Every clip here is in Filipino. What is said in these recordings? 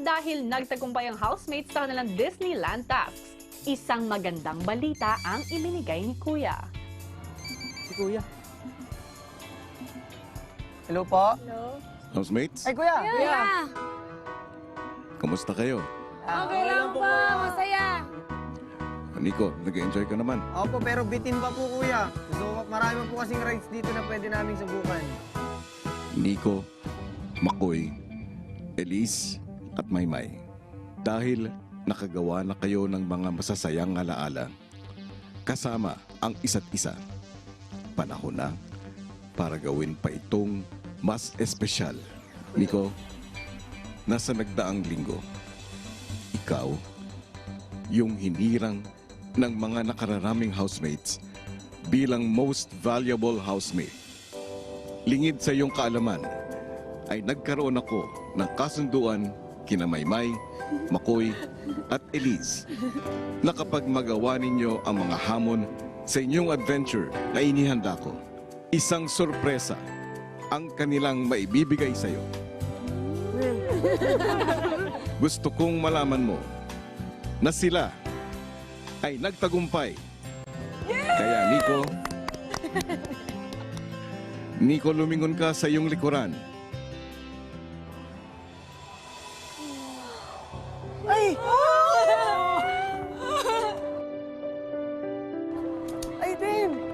dahil nagtagumpay ang housemates sa kanilang Disneyland tasks. Isang magandang balita ang iminigay ni Kuya. Si Kuya. Hello po. Housemates, Ay, Kuya. Kuya. kamusta kayo? Okay lang po, masaya. Nico, nag-enjoy ka naman. Opo, pero bitin pa po, Kuya. So, marami pa po kasing rides dito na pwede namin subukan. Nico, Makoy, Elise, at Maymay. Dahil nakagawa na kayo ng mga masasayang alaala. Kasama ang isa't isa. Panahon na para gawin pa itong mas espesyal. Nico, nasa nagdaang linggo, ikaw, yung hinirang ng mga nakararaming housemates bilang most valuable housemate. Lingid sa iyong kaalaman, ay nagkaroon ako ng kasunduan kina Maymay, Makoy, at Elise na kapag magawa ninyo ang mga hamon sa inyong adventure na inihanda ko, isang sorpresa ang kanilang maibibigay sa iyo. Gusto kong malaman mo na sila ay nagtagumpay. Kaya Nico, Nico, lumingon ka sa iyong likuran. Ay! Ay!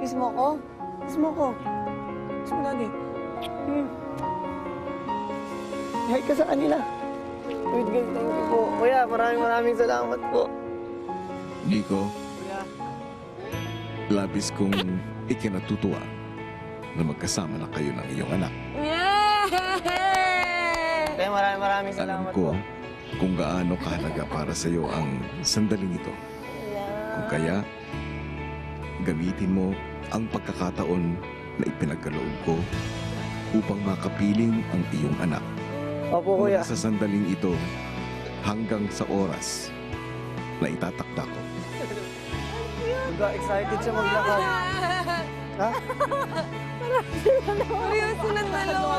Kiss mo ko? Kiss mo ko? Kiss mo lagi. Hmm. Hi ka sa kanila. Good guys, thank you po. Kuya, maraming maraming salamat po. Nico, Kuya. labis kong ikinatutuwa na magkasama na kayo ng iyong anak. Yeah! Kaya maraming maraming Alam salamat ko po. kung gaano kahalaga para sa iyo ang sandaling ito. Kung kaya, gamitin mo ang pagkakataon na ipinagkaloob ko upang makapiling ang iyong anak. Opo, kuya. Mula sa sandaling ito hanggang sa oras na itatakda ko. Diba, excited siya maglakad. Ha? Seryoso na dalawa.